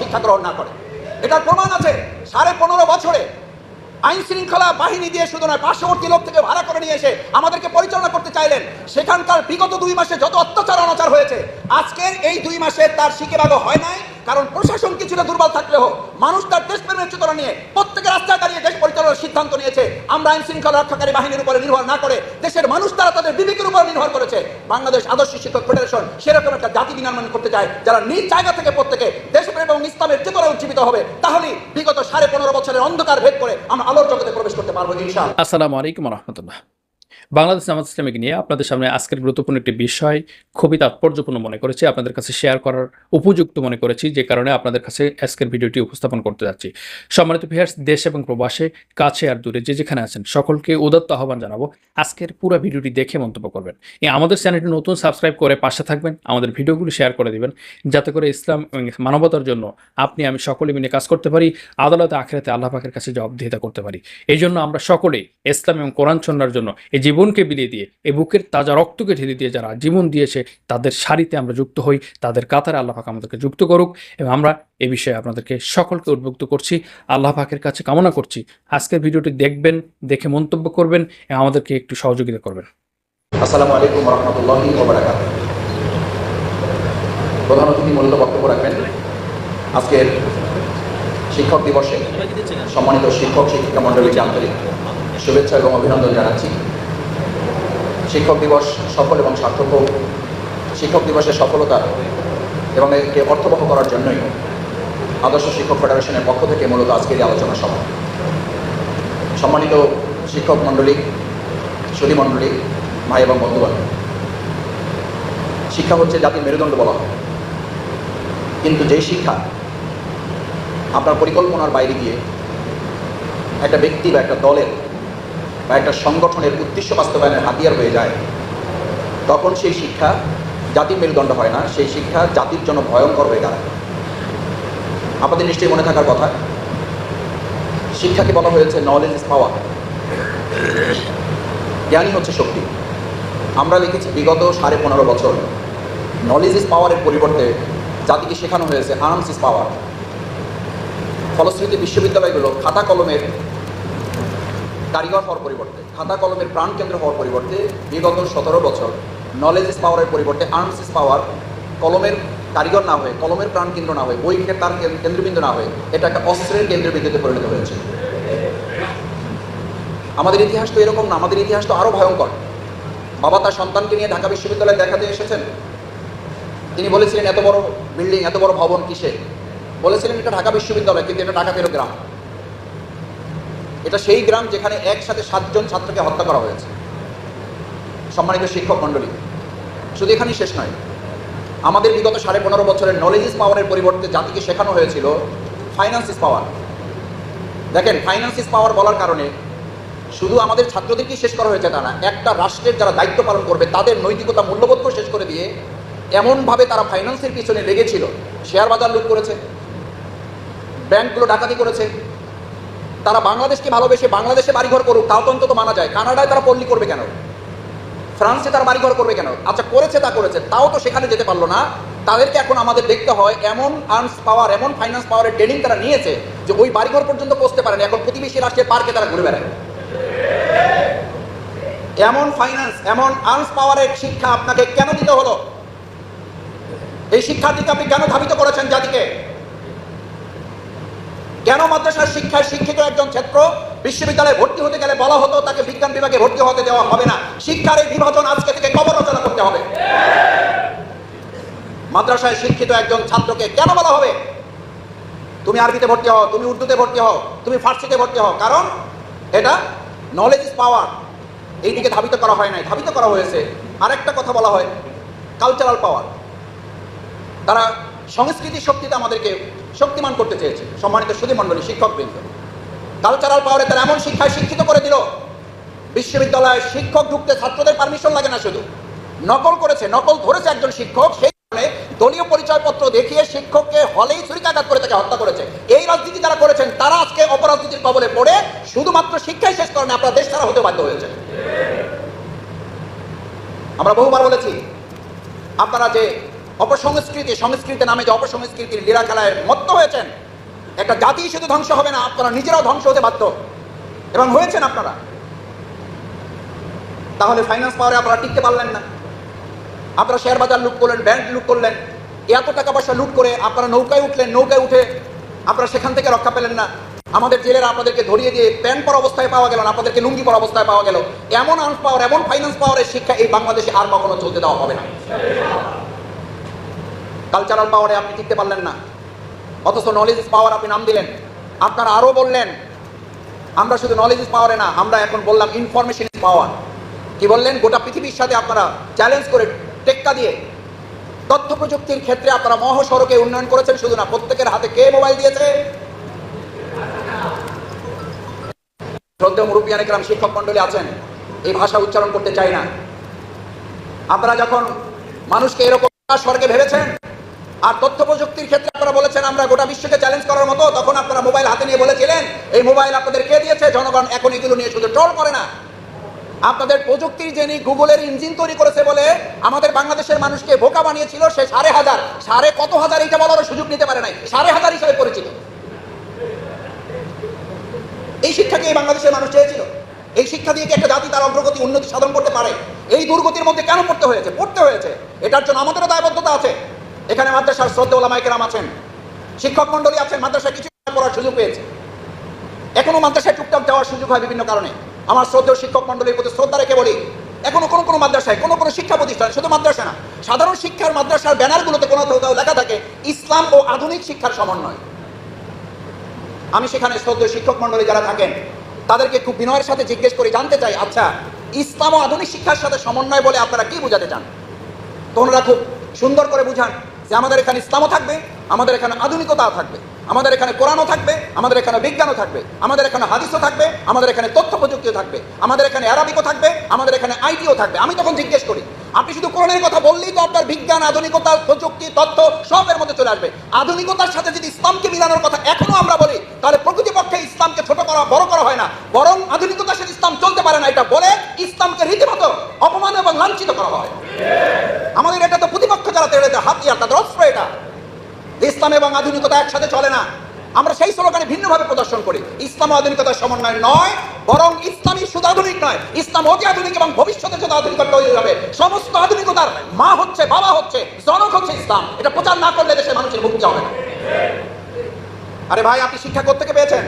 শিক্ষা গ্রহণ না করে। এটার প্রমাণ আছে সাড়ে পনেরো বছরে আইন শৃঙ্খলা বাহিনী দিয়ে শুধু নয়, পার্শ্ববর্তী লোক থেকে ভাড়া করে নিয়ে এসে আমাদেরকে পরিচালনা করতে চাইলেন। সেখানকার বিগত দুই মাসে যত অত্যাচার অনাচার হয়েছে, আজকের এই দুই মাসে তার শিখে ভাগ হয় নাই। কারণ প্রশাসন কিছুটা দুর্বল থাকলেও মানুষ তার দেশপ্রেমের চেতনা নিয়ে প্রত্যেকে রাস্তায় দাঁড়িয়ে দেশ পরিচালনার সিদ্ধান্ত নিয়েছে। আমরা আইন শৃঙ্খলা রক্ষাকারী বাহিনীর উপরে নির্ভর না করে দেশের মানুষ তারা তাদের বিবেকের উপর নির্ভর করেছে। বাংলাদেশ আদর্শ শিক্ষক ফেডারেশন সেরকম একটা জাতি বিনির্মাণ করতে চায়, যারা নিজ জায়গা থেকে প্রত্যেকে দেশপ্রেম এবং ইসলামের চেতনা উজ্জীবিত হবে। তাহলে বিগত সাড়ে পনেরো বছরের অন্ধকার ভেদ করে আমরা আলোর জগতে প্রবেশ করতে পারব ইনশাআল্লাহ। আসসালামু আলাইকুম রহমতুল্লাহ। বাংলাদেশ জামাত ইসলামিক নিয়ে আপনাদের সামনে আজকের গুরুত্বপূর্ণ একটি বিষয় খুবই তাৎপর্যপূর্ণ মনে করেছি। আপনাদের কাছে শেয়ার করার উপযুক্ত মনে করেছি, যে কারণে আপনাদের কাছে আজকের ভিডিওটি উপস্থাপন করতে যাচ্ছি। সম্মানিত ভিউয়ার্স দেশ এবং প্রবাসে কাছে আর দূরে যে যেখানে আছেন, সকলকে উদত্ত আহ্বান জানাব, আজকের পুরো ভিডিওটি দেখে মন্তব্য করবেন। এই আমাদের চ্যানেলটি নতুন সাবস্ক্রাইব করে পাশে থাকবেন, আমাদের ভিডিওগুলো শেয়ার করে দিবেন, যাতে করে ইসলাম এবং মানবতার জন্য আপনি, আমি সকলে মিলে কাজ করতে পারি, আদালতে, আখেরাতে, আল্লাহ পাকের কাছে জবাবদিহিতা করতে পারি। এই জন্য আমরা সকলেই ইসলাম এবং কোরআন চন্নার জন্য এই জীবনকে বিলিয়ে দিয়ে, এই বুকের তাজা রক্তকে ঢেলে দিয়ে যারা জীবন দিয়েছে, তাদের সারিতে আমরা যুক্ত হই, তাদের কাতারে আল্লাহ পাক আমাদেরকে যুক্ত করুক এবং আমরা এ বিষয়ে আপনাদেরকে সকলকে উদ্বুক্ত করছি, আল্লাহ পাকের কাছে কামনা করছি। আজকের ভিডিওটি দেখবেন, দেখে মন্তব্য করবেন এবং আমাদেরকে একটু সহযোগিতা করবেন। আসসালামু আলাইকুম রহমতুল্লাহি প্রধান অতিথি মূলত বক্তব্য রাখবেন। আজকের শিক্ষক দিবসে সম্মানিত শিক্ষক, শিক্ষিকা মণ্ডলীকে আন্তরিক শুভেচ্ছা এবং অভিনন্দন জানাচ্ছি। শিক্ষক দিবস সফল এবং সার্থক হোক শিক্ষক দিবসের সফলতা এবং একে অর্থবহ করার জন্যই আদর্শ শিক্ষক ফেডারেশনের পক্ষ থেকে মূলত আজকের এই আলোচনা সভা। সম্মানিত শিক্ষক মণ্ডলী সুধী মণ্ডলী, ভাই এবং বন্ধুগণ, শিক্ষা হচ্ছে জাতির মেরুদণ্ড বলা হয়। কিন্তু যেই শিক্ষা আপনার পরিকল্পনার বাইরে গিয়ে একটা ব্যক্তি বা একটা দলের বা একটা সংগঠনের উদ্দেশ্য বাস্তবায়নের হাতিয়ার হয়ে যায়, তখন সেই শিক্ষা জাতির মেরুদণ্ড হয় না, সেই শিক্ষা জাতির জন্য ভয়ঙ্কর হয়ে দাঁড়ায়। আপনাদের নিশ্চয়ই মনে থাকার কথা, শিক্ষাকে বলা হয়েছে নলেজ ইজ পাওয়ার জ্ঞানই হচ্ছে শক্তি। আমরা লিখেছি বিগত সাড়ে পনেরো বছর নলেজ ইজ পাওয়ারের পরিবর্তে জাতিকে শেখানো হয়েছে আর্মস ইজ পাওয়ার ফলশ্রুতি বিশ্ববিদ্যালয়গুলো খাতা কলমের কারিগর হওয়ার পরিবর্তে, খাতা কলমের প্রাণকেন্দ্র হওয়ার পরিবর্তে বিগত সতেরো বছর নলেজ পাওয়ারের পরিবর্তে আর্মস পাওয়ার কলমের কারিগর না হয়ে, কলমের প্রাণকেন্দ্র না হয়ে, বই তার কেন্দ্রবিন্দু না হয়ে, এটা একটা অস্ত্রের কেন্দ্রবিন্দুতে পরিণত হয়েছে। আমাদের ইতিহাস তো এরকম না, আমাদের ইতিহাস তো আরও ভয়ঙ্কর। বাবা তার সন্তানকে নিয়ে ঢাকা বিশ্ববিদ্যালয়ে দেখাতে এসেছেন। তিনি বলেছিলেন, এত বড় বিল্ডিং এত বড় ভবন কিসে বলেছিলেন, এটা ঢাকা বিশ্ববিদ্যালয়, কিন্তু এটা ঢাকা তেরো গ্রাম। এটা সেই গ্রাম যেখানে একসাথে সাতজন ছাত্রকে হত্যা করা হয়েছে। সম্মানিত শিক্ষক মণ্ডলী, শুধু এখানেই শেষ নয়। আমাদের বিগত সাড়ে পনেরো বছরের নলেজ ইস পাওয়ারের পরিবর্তে জাতিকে শেখানো হয়েছিল ফাইন্যান্স ইস পাওয়ার দেখেন ফাইন্যান্স ইস পাওয়ার বলার কারণে শুধু আমাদের ছাত্রদেরকেই শেষ করা হয়েছে তা না, একটা রাষ্ট্রের যারা দায়িত্ব পালন করবে, তাদের নৈতিকতা মূল্যবোধকে শেষ করে দিয়ে এমনভাবে তারা ফাইন্যান্সের পিছনে লেগেছিল। শেয়ার বাজার লুট করেছে, ব্যাংকগুলো ডাকাতি করেছে তারা বাংলাদেশকে ভালোবেসে বাংলাদেশে বাড়িঘর করুক, তাও তো অন্তত মানা যায়। কানাডায় তারা পল্লী করবে কেন? ফ্রান্সে তারা বাড়িঘর করবে কেন? আচ্ছা করেছে তা করেছে, তাও তো সেখানে যেতে পারল না। তাদেরকে এখন আমাদের দেখতে হয় এমন আর্মস পাওয়ার এমন ফাইন্যান্স পাওয়ারের ট্রেনিং তারা নিয়েছে যে ওই বাড়িঘর পর্যন্ত পৌঁছতে পারেনি এখন প্রতিবেশী রাষ্ট্রের পার্কে তারা ঘুরে বেড়ায়। এমন ফাইন্যান্স এমন আর্মস পাওয়ারের শিক্ষা আপনাকে কেন দিতে হলো? এই শিক্ষার শিক্ষার্থীকে আপনি কেন ধাবিত করেছেন জাতিকে? কেন মাদ্রাসার শিক্ষায় শিক্ষিত একজন ছাত্র বিশ্ববিদ্যালয়ে ভর্তি হতে গেলে বলা হতো তাকে বিজ্ঞান বিভাগে ভর্তি হতে দেওয়া হবে না? শিক্ষার এই বিভাজন আজকে থেকে কবর রচনা করতে হবে। মাদ্রাসায় শিক্ষিত একজন ছাত্রকে কেন বলা হবে? তুমি আরবিতে ভর্তি হও, তুমি উর্দুতে ভর্তি হও, তুমি ফার্সিতে ভর্তি হও। কারণ এটা নলেজ ইজ পাওয়ার এই দিকে ধাবিত করা হয় নাই, ধাবিত করা হয়েছে। আরেকটা কথা বলা হয় কালচারাল পাওয়ার তারা সংস্কৃতি শক্তিতে আমাদেরকে শক্তিমান করতে চেয়েছে। সম্মানিত সুধী মণ্ডলী, শিক্ষকবৃন্দ। কালচারাল পাওয়ারে তারা এমন শিক্ষায় শিক্ষিত করে দিল, বিশ্ববিদ্যালয়ে শিক্ষক ঢুকতে ছাত্রদের পারমিশন লাগে না শুধু। নকল করেছে, নকল ধরেছে একজন শিক্ষক, সেই কারণে দলীয় পরিচয়পত্র দেখিয়ে শিক্ষককে হলেই ছুরিকাঘাত করে তাকে হত্যা করেছে। এই রাজনীতি যারা করেছেন, তারা আজকে অপরাজনীতির কবলে পড়ে শুধুমাত্র শিক্ষাই শেষ করেন, আপনার দেশ ছাড়া হতে বাধ্য হয়েছে আমরা বহুবার বলেছি, আপনারা যে অপসংস্কৃতি সংস্কৃতি নামে যে অপসংস্কৃতির লীলা খেলায় মত্ত হয়েছেন, একটা জাতি শুধু ধ্বংস হবে না, আপনারা নিজেরাও ধ্বংস হতে বাধ্য। এবং হয়েছেন আপনারা। তাহলে ফাইন্যান্স পাওয়ারে আপনারা টিকতে পারলেন না। আপনারা শেয়ার বাজার লুট করলেন ব্যাংক লুট করলেন, এত টাকা পয়সা লুট করে আপনারা নৌকায় উঠলেন, নৌকায় উঠে আপনারা সেখান থেকে রক্ষা পেলেন না। আমাদের জেলেরা আপনাদেরকে ধরিয়ে দিয়ে প্যান্ট পর অবস্থায় পাওয়া গেল না, আপনাদেরকে লুঙ্গি পর অবস্থায় পাওয়া গেল। এমন আর্মস পাওয়ার এমন ফাইন্যান্স পাওয়ারের শিক্ষা এই বাংলাদেশে আর কখনো চলতে দেওয়া হবে না। কালচারাল পাওয়ারে আপনি টিকতে পারলেন না। অথচ নলেজ পাওয়ার আপনি নাম দিলেন। আপনারা আরও বললেন, আমরা শুধু নলেজ পাওয়ারে না, আমরা এখন বললাম ইনফরমেশন ইজ পাওয়ার কি বললেন? গোটা পৃথিবীর সাথে আপনারা চ্যালেঞ্জ করে টেক্কা দিয়ে তথ্য প্রযুক্তির ক্ষেত্রে আপনারা মহাসড়কে উন্নয়ন করেছেন শুধু না, প্রত্যেকের হাতে কে মোবাইল দিয়েছে? শ্রদ্ধেয় মুরব্বিয়ান একরাম শিক্ষক মন্ডলী আছেন, এই ভাষা উচ্চারণ করতে চাই না। আপনারা যখন মানুষকে এরকম স্বর্গে ভেবেছেন আর তথ্য প্রযুক্তির ক্ষেত্রে আপনারা বলেছেন, আমরা গোটা বিশ্বকে চ্যালেঞ্জ করার মতো, তখন আপনারা মোবাইল হাতে নিয়ে বলেছিলেন, এই মোবাইল আপনাদের কে দিয়েছে? জনগণ এখন এগুলো নিয়ে শুধু ট্রল করে না। আপনাদের প্রযুক্তির যিনি গুগলের ইঞ্জিন তৈরি করেছে বলে আমাদের বাংলাদেশের মানুষকে বোকা বানিয়েছিল, সে সাড়ে হাজার, সাড়ে কত হাজার এটা বলারও সুযোগ নিতে পারে নাই, সাড়ে হাজার হিসাবে পরিচিত। এই শিক্ষাকে এই বাংলাদেশের মানুষ চেয়েছিল? এই শিক্ষা দিয়ে কি একটা জাতি তার অগ্রগতি উন্নতি সাধন করতে পারে? এই দুর্গতির মধ্যে কেন পড়তে হয়েছে? পড়তে হয়েছে। এটার জন্য আমাদেরও দায়বদ্ধতা আছে। এখানে মাদ্রাসার শ্রদ্ধা ওলামাইকেরাম আছেন। শিক্ষক মন্ডলী আছেন, মাদ্রাসায় কিছু পড়ার সুযোগ পেয়েছে। এখনও মাদ্রাসায় টুকটাক যাওয়ার সুযোগ হয় বিভিন্ন কারণে। আমার শ্রদ্ধেয় শিক্ষক মন্ডলীর প্রতি শ্রদ্ধা রেখে বলি, এখনও কোনো কোনো মাদ্রাসায়, কোনো কোনো শিক্ষা প্রতিষ্ঠান, শুধু মাদ্রাসা না, সাধারণ শিক্ষার মাদ্রাসার ব্যানারগুলোতে কোনো কোথাও লেখা থাকে, ইসলাম ও আধুনিক শিক্ষার সমন্বয়। আমি সেখানে শ্রদ্ধেয় শিক্ষক মন্ডলী যারা থাকেন, তাদেরকে খুব বিনয়ের সাথে জিজ্ঞেস করে জানতে চাই আচ্ছা ইসলাম ও আধুনিক শিক্ষার সাথে সমন্বয় বলে আপনারা কি বোঝাতে চান? তো ওনারা খুব সুন্দর করে বুঝান। যে আমাদের এখানে ইসলামও থাকবে, আমাদের এখানে আধুনিকতাও থাকবে, আমাদের এখানে কোরআনও থাকবে, আমাদের এখানে বিজ্ঞানও থাকবে, আমাদের এখানে হাদিসও থাকবে, আমাদের এখানে তথ্য প্রযুক্তিও থাকবে, আমাদের এখানে অ্যারাবিকও থাকবে, আমাদের এখানে আইটিও থাকবে। আমি তখন জিজ্ঞেস করি, আপনি শুধু কোরআনের কথা বললেই তো আপনার বিজ্ঞান, আধুনিকতা, প্রযুক্তি, তথ্য সবের মধ্যে চলে আসবে। আধুনিকতার সাথে যদি ইসলামকে মিলানোর কথা এখনও আমরা বলি, তাহলে প্রকৃতিপক্ষে ইসলামকে ছোট করা, বড় করা হয় না। বরং আধুনিকতার সাথে ইসলাম চলতে পারে না, এটা বলে ইসলামকে রীতিমতো অপমান এবং লাঞ্ছিত করা হয়। আমাদের এটা তো প্রতিপক্ষ যারা হাতিয়ার তাদের অস্ত্র এটা। ইসলাম এবং আধুনিকতা একসাথে চলে না। আমরা সেই স্লোগানে ভিন্নভাবে প্রদর্শন করি। ইসলাম আধুনিকতার সমন্বয় নয়, বরং ইসলামী শুধু আধুনিক নয়, ইসলাম অতি আধুনিক এবং ভবিষ্যতে যত আধুনিকতা তৈরি হবে। সমস্ত আধুনিকতার মা হচ্ছে, বাবা হচ্ছে, জনক হচ্ছে ইসলাম। এটা প্রচার না করলে দেশের মানুষের মুক্তি হবে না। আরে ভাই, আপনি শিক্ষা কোথেকে পেয়েছেন?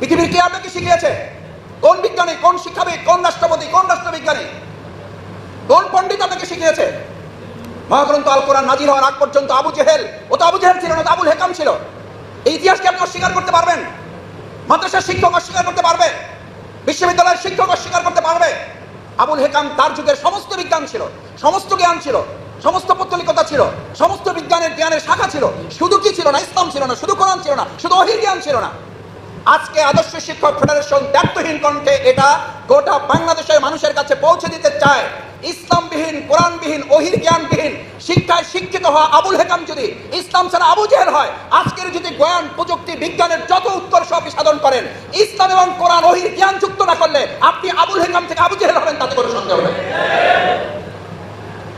পৃথিবীর কে আপনাকে শিখিয়েছে? কোন বিজ্ঞানী, কোন শিক্ষাবিদ, কোন রাষ্ট্রপতি, কোন রাষ্ট্রবিজ্ঞানী? কোন পণ্ডিত আপনাকে শিখিয়েছে? মহাগ্রন্থ আল কোরআন নাজির হওয়ার আগ পর্যন্ত আবু জেহেল, ও তো আবু জেহেল ছিল না তো আবুল হেকাম ছিল। এই ইতিহাসকে আপনি অস্বীকার করতে পারবেন। মাদ্রাসার শিক্ষক অস্বীকার করতে পারবে। বিশ্ববিদ্যালয়ের শিক্ষক অস্বীকার করতে পারবে। আবুল হেকাম তার যুগের সমস্ত বিজ্ঞান ছিল, সমস্ত জ্ঞান ছিল, সমস্ত পত্তলিকতা ছিল, সমস্ত বিজ্ঞানের জ্ঞানের শাখা ছিল। শুধু কি ছিল না, ইসলাম ছিল না, শুধু কোরআন ছিল না, শুধু অহির জ্ঞান ছিল না। আজকে আদর্শ শিক্ষক ফেডারেশন দায়িত্বহীন কণ্ঠে এটা গোটা বাংলাদেশের মানুষের কাছে পৌঁছে দিতে চায়। ইসলামবিহীন, কোরআনবিহীন অহির জ্ঞানবিহীন শিক্ষায় শিক্ষিত হওয়া আবুল হেকাম যদি ইসলাম ছাড়া আবু জেহেল হয়, আজকের যদি জ্ঞান, প্রযুক্তি, বিজ্ঞানের যত উত্তর সব সাধন করেন, ইসলাম এবং কোরআন অহির জ্ঞান যুক্ত না করলে আপনি আবুল হেকাম থেকে আবু জেহেল হবেন, তাতে কোনো সন্দেহ নেই।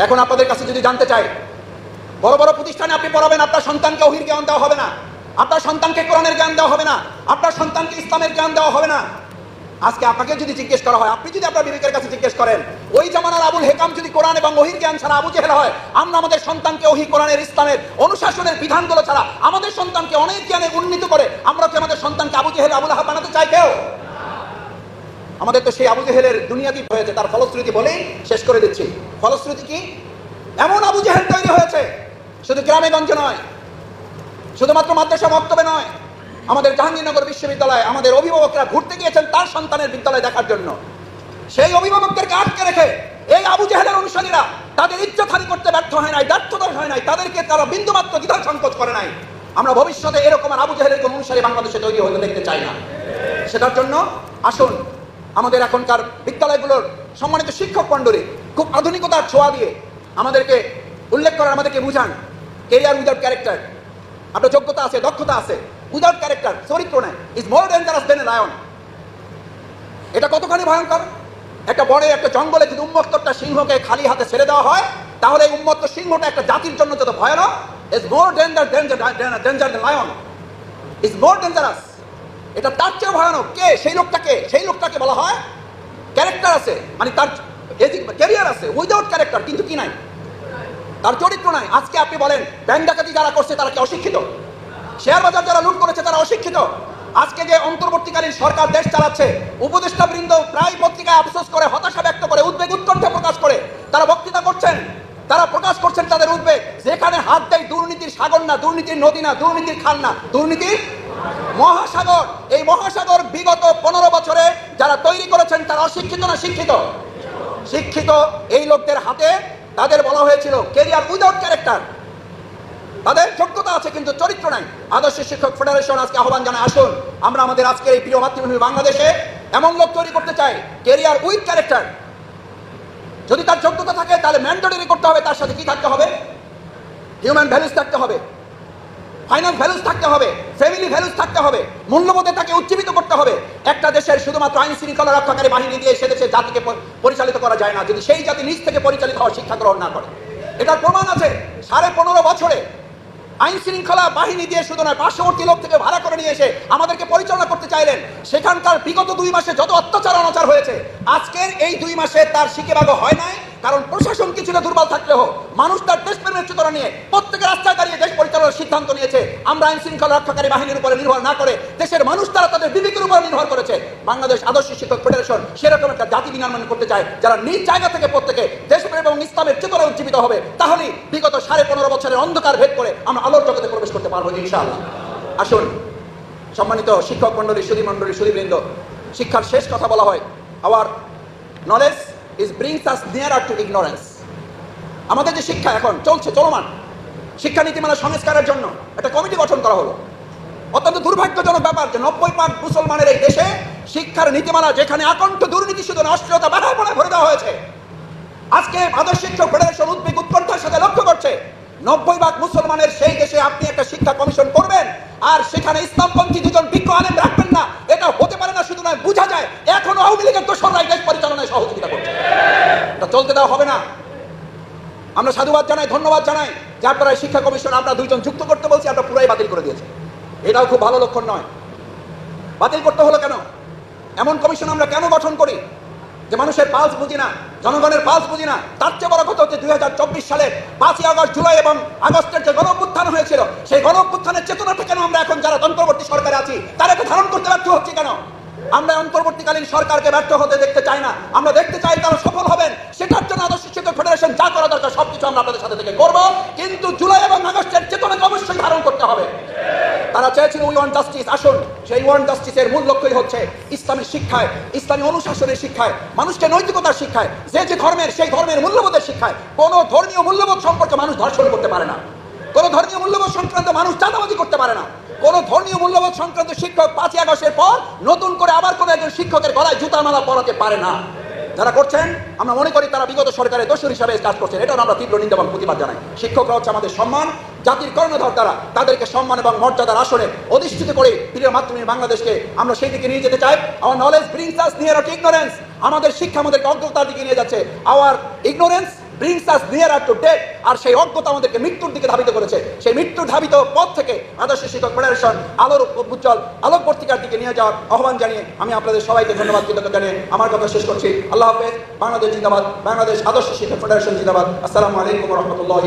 এখন আপনাদের কাছে যদি জানতে চাই, বড় বড় প্রতিষ্ঠানে আপনি পড়াবেন, আপনার সন্তানকে অহির জ্ঞান দেওয়া হবে না, আপনার সন্তানকে কোরআনের জ্ঞান দেওয়া হবে না, আপনার সন্তানকে ইসলামের জ্ঞান দেওয়া হবে না আজকে আপনাকে যদি জিজ্ঞেস করা হয়, আপনি যদি আপনার বিবেকের কাছে জিজ্ঞেস করেন, ওই জামানার আবুল হেকাম যদি কোরআন এবং ওহির জ্ঞান ছাড়া আবু জেহেল হয়, আমরা আমাদের সন্তানকে ওহি কোরআনের ইসলামের অনুশাসনের বিধানগুলো ছাড়া আমাদের সন্তানকে অনেক জ্ঞানে উন্নীত করে, আমরা কি আমাদের সন্তানকে আবু জেহেল, আবুল আহাব বানাতে চাই কেউ? আমাদের তো সেই আবু জেহেলের দুনিয়াদ্বীপ হয়েছে, তার ফলশ্রুতি বলেই শেষ করে দিচ্ছি। ফলশ্রুতি কি? এমন আবু জেহেল তৈরি হয়েছে, শুধু গ্রামে গঞ্জে নয়, শুধুমাত্র মাদ্রাসা বক্তব্যে নয় আমাদের জাহাঙ্গীরনগর বিশ্ববিদ্যালয়ে আমাদের অভিভাবকরা ঘুরতে গিয়েছেন তার সন্তানের বিদ্যালয় দেখার জন্য। সেই অভিভাবকদেরকে আটকে রেখে এই আবু জাহেলের অনুসারীরা তাদের ইজ্জতহানি করতে ব্যর্থ হয় নাই, ব্যর্থতার হয় নাই, তাদেরকে তারা বিন্দুমাত্র দ্বিধা সংকোচ করে নাই। আমরা ভবিষ্যতে এরকম আবু জাহেলের কোন অনুসারী বাংলাদেশে তৈরি হতে দেখতে চাই না। সেটার জন্য আসুন, আমাদের এখনকার বিদ্যালয়গুলোর সম্মানিত শিক্ষক মণ্ডলী খুব আধুনিকতার ছোঁয়া দিয়ে আমাদেরকে উল্লেখ করার, আমাদেরকে বুঝান। কেরিয়ার উইদাউট ক্যারেক্টার আপনার যোগ্যতা আছে, দক্ষতা আছে। উইদাউট ক্যারেক্টার চরিত্র নেই। Is more dangerous than a lion এটা কতখানি ভয়ঙ্কর? একটা বড় একটা জঙ্গলে যদি উন্মুক্ত একটা সিংহকে খালি হাতে ছেড়ে দেওয়া হয়, তাহলে এই উন্মত্ত সিংহটা একটা জাতির জন্য যত ভয়ানক is more danger danger lion is more dangerous এটা তার চেয়ে ভয়ানক। কে? সেই লোকটাকে। সেই লোকটাকে বলা হয় ক্যারেক্টার আছে। মানে তার ক্যারিয়ার আছে। উইদাউট ক্যারেক্টার কিন্তু কি নাই? তার চরিত্র নাই। আজকে আপনি বলেন, ব্যাংক ডাকাতি যারা করছে, তারা কি অশিক্ষিত? শেয়ার বাজার যারা লুট করেছে, তারা অশিক্ষিত। আজকে যে অন্তর্বর্তীকালীন সরকার দেশ চালাচ্ছে উপদেষ্টা বৃন্দ প্রায় পত্রিকায় আফসোস করে, হতাশা ব্যক্ত করে, উদ্বেগ উৎকণ্ঠা প্রকাশ করে। তারা বক্তৃতা করছেন, তারা প্রকাশ করছেন তাদের উদ্বেগ। যেখানে হাত দেয় দুর্নীতির সাগর না, দুর্নীতির নদী না, দুর্নীতির খাল না দুর্নীতির মহাসাগর। এই মহাসাগর বিগত পনেরো বছরে যারা তৈরি করেছেন, তারা অশিক্ষিত না শিক্ষিত? শিক্ষিত এই লোকদের হাতে তাদের বলা হয়েছিল কেরিয়ার উইদাউট ক্যারেক্টার তাদের যোগ্যতা আছে, কিন্তু চরিত্র নাই। আদর্শ শিক্ষক ফেডারেশন আজকে আহ্বান জানায়, আসুন, আমরা আমাদের আজকের এই প্রিয় মাতৃভূমি বাংলাদেশে এমন লোক তৈরি করতে চাই কেরিয়ার উইথ ক্যারেক্টার যদি তার যোগ্যতা থাকে, তাহলে ম্যান্ডেটরি করতে হবে, তার সাথে কি থাকতে হবে? হিউম্যান ভ্যালুস থাকতে হবে। ফাইন্যান্স ভ্যালুস থাকতে হবে ফ্যামিলি ভ্যালুস থাকতে হবে, মূল্যবোধে তাকে উজ্জীবিত করতে হবে। একটা দেশের শুধুমাত্র আইন শৃঙ্খলা রক্ষাকারী বাহিনী দিয়ে সে দেশের জাতিকে পরিচালিত করা যায় না। যদি সেই জাতি নিজ থেকে পরিচালিত হওয়ার শিক্ষা গ্রহণ না করে। এটার প্রমাণ আছে, সাড়ে পনেরো বছরে আইন শৃঙ্খলা বাহিনী দিয়ে শুধু নয়, পার্শ্ববর্তী লোক থেকে ভাড়া করে নিয়ে এসে আমাদেরকে পরিচালনা করতে চাইলেন। সেখানকার বিগত দুই মাসে যত অত্যাচার অনাচার হয়েছে, আজকের এই দুই মাসে তার শিখেবাগ হয় নাই, কারণ প্রশাসন কিছুটা দুর্বল থাকলেও মানুষ তার দেশপ্রেমের চেতনা নিয়ে প্রত্যেকের রাস্তায় দাঁড়িয়ে দেশ পরিচালনার সিদ্ধান্ত নিয়েছে। আমরা আইন শৃঙ্খলা রক্ষাকারী বাহিনীর উপরে নির্ভর না করে দেশের মানুষ তারা তাদের বিবেকের উপর নির্ভর করেছে। বাংলাদেশ আদর্শ শিক্ষক ফেডারেশন সেরকম একটা জাতি বিনির্মাণ করতে চায়, যারা নিজ জায়গা থেকে প্রত্যেকে দেশপ্রেম এবং ইসলামের চেতনা উজ্জীবিত হবে। তাহলে বিগত সাড়ে পনেরো বছরের অন্ধকার ভেদ করে আমরা আলোর জগতে প্রবেশ করতে পারব, ইনশাআল্লাহ। আসুন, সম্মানিত শিক্ষক মন্ডলী সুদী মন্ডলী সুদীবৃন্দ শিক্ষার শেষ কথা বলা হয় our knowledge is brings us nearer to ignorance আমাদের যে শিক্ষা এখন চলছে, চলমান শিক্ষা নীতিমালা সংস্কারের জন্য একটা কমিটি গঠন করা হলো। অত্যন্ত দুর্ভাগ্যজনক ব্যাপার যে নব্বই পাক মুসলমানের এই দেশে শিক্ষার নীতিমালা যেখানে আকণ্ঠ দুর্নীতি, শুধু অশ্লীলতা বাধায় পড়ে ভরে দেওয়া হয়েছে, আজকে আদর্শ শিক্ষক ফেডারেশন উদ্বেগ উৎকণ্ঠার সাথে লক্ষ্য করছে নব্বই ভাগ মুসলমানের সেই দেশে আপনি একটা শিক্ষা কমিশন করবেন, আর সেখানে ইসলামপন্থী দুজন বিজ্ঞ আলেম রাখবেন না, এটা হতে পারে না, শুধু নয়, বোঝা যায়, এখন আওয়ামী লীগের দোসররাই দেশ পরিচালনায় সহযোগিতা করছে। এটা চলতে দেওয়া হবে না। আমরা সাধুবাদ জানাই, ধন্যবাদ জানাই, যে আপনারা শিক্ষা কমিশন আমরা দুইজন যুক্ত করতে বলছি, আমরা পুরাই বাতিল করে দিয়েছি। এটাও খুব ভালো লক্ষণ নয়। বাতিল করতে হলো কেন? এমন কমিশন আমরা কেন গঠন করি? যে মানুষের পালস বুঝি না, জনগণের পালস বুঝি না, তার চেয়ে বড় কথা হচ্ছে দুই হাজার চব্বিশ সালে পাঁচই আগস্ট, জুলাই এবং আগস্টের যে গণপুত্থান হয়েছিল, সেই গণপুত্থানের চেতনাটা কেন আমরা এখন যারা অন্তর্বর্তী সরকারে আছি, তারা এটা ধারণ করতে ব্যর্থ হচ্ছে কেন? আমরা অন্তর্বর্তীকালীন সরকারকে ব্যর্থ হতে দেখতে চাই না, আমরা দেখতে চাই তারা সফল হবেন, সেটার জন্য ফেডারেশন যা করা দরকার, সবকিছু আমরা আপনাদের সাথে থেকে করব। কিন্তু জুলাই এবং আগস্টের চেতনাকে অবশ্যই ধারণ করতে হবে। তারা চেয়েছিল উই ওয়ান জাস্টিস আসুন। সেই ওয়ান জাস্টিসের মূল লক্ষ্যই হচ্ছে ইসলামী শিক্ষায়, ইসলামী অনুশাসনের শিক্ষায়, মানুষকে নৈতিকতার শিক্ষায়, যে যে ধর্মের, সেই ধর্মের মূল্যবোধের শিক্ষায়। কোনো ধর্মীয় মূল্যবোধ সম্পর্কে মানুষ ধর্ষণ করতে পারে না। কোনো ধর্মীয় মূল্যবোধ সংক্রান্ত মানুষ চাঁদাবাজি করতে পারে না। কোন ধর্মীয় মূল্যবোধ সংক্রান্ত শিক্ষক পাঁচই আগস্টের পর নতুন করে আবার কোনো একজন শিক্ষকের গলায় জুতা মালা পরাতে পারে না। যারা করছেন, আমরা মনে করি তারা বিগত সরকারের দোষর হিসাবে কাজ করছেন। এটাও আমরা তীব্র নিন্দা এবং প্রতিবাদ জানাই। শিক্ষকরা হচ্ছে আমাদের সম্মান। জাতির কর্ণধর তারা, তাদেরকে সম্মান এবং মর্যাদার আসনে অধিষ্ঠিত করে প্রিয় মাতৃভূমি বাংলাদেশকে আমরা সেই দিকে নিয়ে যেতে চাই। আমার নলেজ ব্রিংস নিয়ার ইগনোরেন্স আমাদের শিক্ষা আমাদেরকে অজ্ঞতার দিকে নিয়ে যাচ্ছে। Our ignorance brings us near to death আর সেই অজ্ঞতা আমাদেরকে মৃত্যুর দিকে ধাবিত করেছে। সেই মৃত্যুর ধাবিত পথ থেকে আদর্শ শিক্ষক ফেডারেশন আলোর উজ্জ্বল আলোক পত্রিকার দিকে নিয়ে যাওয়ার আহ্বান জানিয়ে আমি আপনাদের সবাইকে ধন্যবাদ জানিয়ে আমার কথা শেষ করছি। আল্লাহ হাফেজ। বাংলাদেশ জিন্দাবাদ। বাংলাদেশ আদর্শ শিক্ষক ফেডারেশন জিন্দাবাদ। আসসালামু আলাইকুম রহমতুল্লাহ